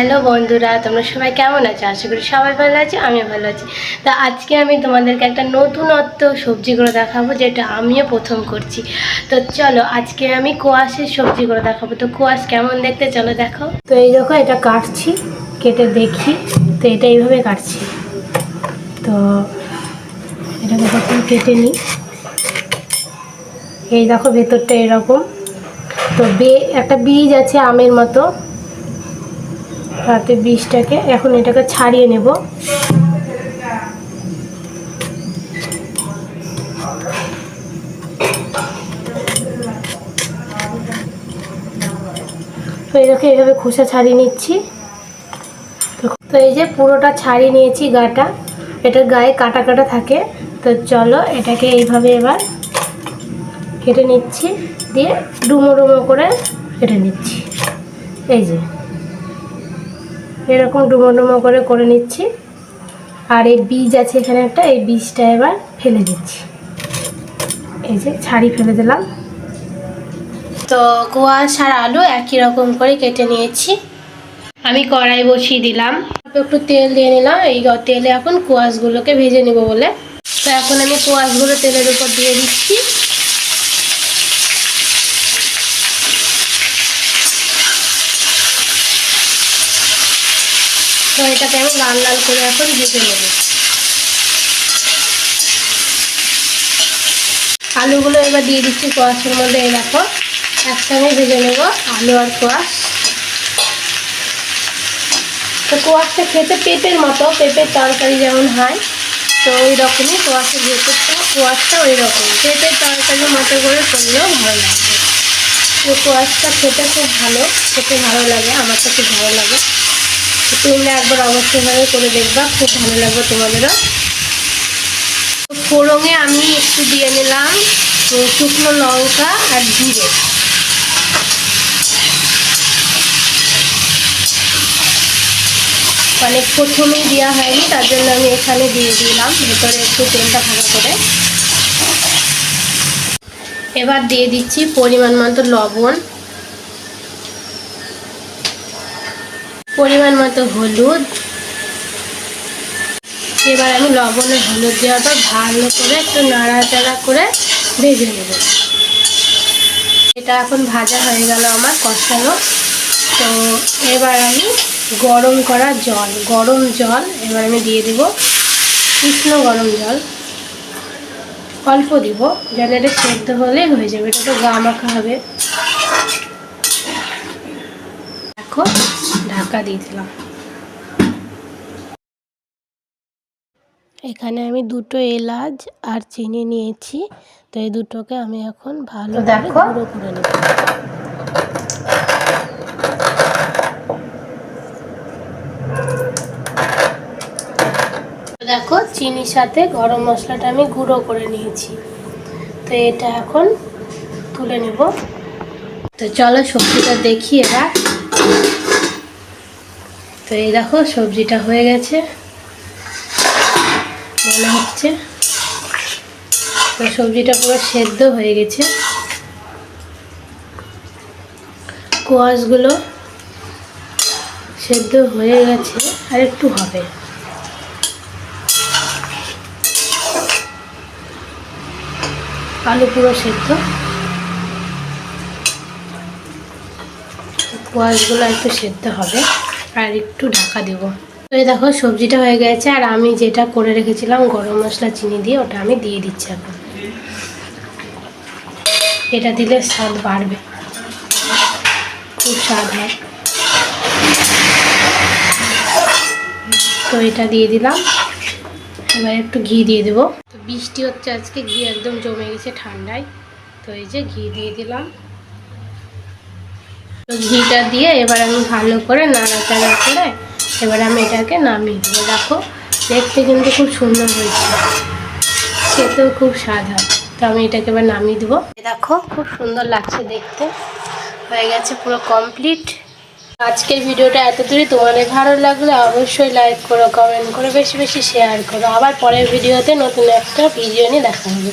Hello বন্ধুরা, তোমরা সবাই কেমন আছো? আশা করি সবাই ভালো আছে আমি ভালো আছি। তা আজকে আমি তোমাদেরকে একটা নতুনত্ব সবজিগুলো দেখাবো, যেটা আমিও প্রথম করছি। তো চলো, আজকে আমি কোয়াশের সবজিগুলো দেখাবো। তো কোয়াশ কেমন দেখতে? চলো দেখো। তো এই দেখো, এটা কাটছি, কেটে দেখি। তো এটা এইভাবে কাটছি। তো এটাকে প্রথম কেটে নিই। এই দেখো, ভেতরটা এরকম। তো বে, একটা বীজ আছে আমের মতো। তাতে বীজটাকে এখন এটাকে ছাড়িয়ে নেব। তো এটাকে এভাবে খোসা ছাড়িয়ে নিচ্ছি। তো- তো এই যে পুরোটা ছাড়িয়ে নিয়েছি গাটা এটার গায়ে কাটা কাটা থাকে। তো চলো এটাকে এইভাবে এবার কেটে নিচ্ছি, দিয়ে ডুমো ডুমো করে কেটে নিচ্ছি। এই যে। এরকম ডুমো ডুমো করে করে নিচ্ছি। আর এই বীজ আছে এখানে একটা, এই বীজটা এবার ফেলে দিচ্ছি। এই যে ছাড়ি ফেলে দিলাম। তো কোয়াশ আর আলু একই রকম করে কেটে নিয়েছি। আমি কড়াই বসিয়ে দিলাম। একটু তেল দিয়ে নিলাম। এই তেলে এখন কোয়াশগুলোকে ভেজে নিব বলে। তো এখন আমি কোয়াশগুলো তেলের উপর দিয়ে দিচ্ছি। তো এটাকে আমি লাল লাল করে এখন ভেজে নেব। আলুগুলো এবার দিয়ে দিচ্ছি কোয়াশের মধ্যে দেখো, একসঙ্গে ভেজে নেব আলু আর কোয়াশ। তো কোয়াশটা খেতে পেঁপের মতো, পেঁপের তরকারি যেমন হয়, তো ওই রকমই কোয়াশের ভেতরটা কোয়াশটা ওই রকম পেঁপের তরকারির মতো করে করলেও ভালো লাগবে। তো কোয়াশটা খেতে খুব ভালো, খেতে ভালো লাগে, আমার তো খুব ভালো লাগে। তোমরা একবার অবশ্যই ভাবে করে দেখবা, খুব ভালো লাগবে তোমাদেরও। ফোড়ঙে আমি একটু দিয়ে নিলাম শুকনো লঙ্কা আর জিরে। মানে প্রথমেই দেওয়া হয়নি, তার জন্য আমি এখানে দিয়ে দিলাম, ভেতরে একটু তেলটা ভালো করে। এবার দিয়ে দিচ্ছি পরিমাণ মতো লবণ। পরিমাণ মতো হলুদ। এবার আমি লবণ হলুদ দেওয়ার পর ভালো করে একটু নাড়াচাড়া করে ভেজে নেব। এটা এখন ভাজা হয়ে গেল আমার কষানো। তো এবার আমি গরম করা জল, গরম জল এবার আমি দিয়ে দেব। উষ্ণ গরম জল। অল্প দিব, যেন এটা সেদ্ধ হলে হয়ে যাবে, এটা তো গা মাখা হবে। দেখো ঢাকা দিয়ে দিলাম এখানে আমি দুটো এলাচ আর চিনি নিয়েছি তো এই দুটোকে আমি এখন ভালো দেখো। গুঁড়ো করে নেব। দেখো চিনির সাথে গরম মশলাটা আমি গুঁড়ো করে নিয়েছি। তো এটা এখন তুলে নেব। তো চলো সবজিটা দেখি এবার। তো এই দেখো, সবজিটা হয়ে গেছে। মনে হচ্ছে। তো সবজিটা পুরো সেদ্ধ হয়ে গেছে। কোয়াশগুলো সেদ্ধ হয়ে গেছে, আর একটু হবে। আলু পুরো সেদ্ধ। কোয়াশগুলো একটু সেদ্ধ হবে। আর একটু ঢাকা দেব। তো এই দেখো, সবজিটা হয়ে গেছে, আর আমি যেটা করে রেখেছিলাম গরম মশলা চিনি দিয়ে, ওটা আমি দিয়ে দিচ্ছি এখন। এটা দিলে স্বাদ বাড়বে। খুব স্বাদ হয়। তো এটা দিয়ে দিলাম। এবার একটু ঘি দিয়ে দেবো। তো বৃষ্টি হচ্ছে আজকে, ঘি একদম জমে গেছে ঠান্ডায়। তো এই যে ঘি দিয়ে দিলাম। ঘিটা দিয়ে এবার আমি ভালো করে নাড়াচাড়া করে এবার আমি এটাকে নামিয়ে দেবো। দেখো, দেখতে কিন্তু খুব সুন্দর হয়েছে। খেতেও খুব স্বাদ হয়। তো আমি এটাকে এবার নামিয়ে দেবো। দেখো, খুব সুন্দর লাগছে দেখতে। হয়ে গেছে পুরো কমপ্লিট আজকের ভিডিওটা এত এতদূরই। তোমাদের ভালো লাগলে অবশ্যই লাইক করো কমেন্ট করো, বেশি বেশি শেয়ার করো। আবার পরের ভিডিওতে নতুন একটা ভিডিও নিয়ে দেখা হবে।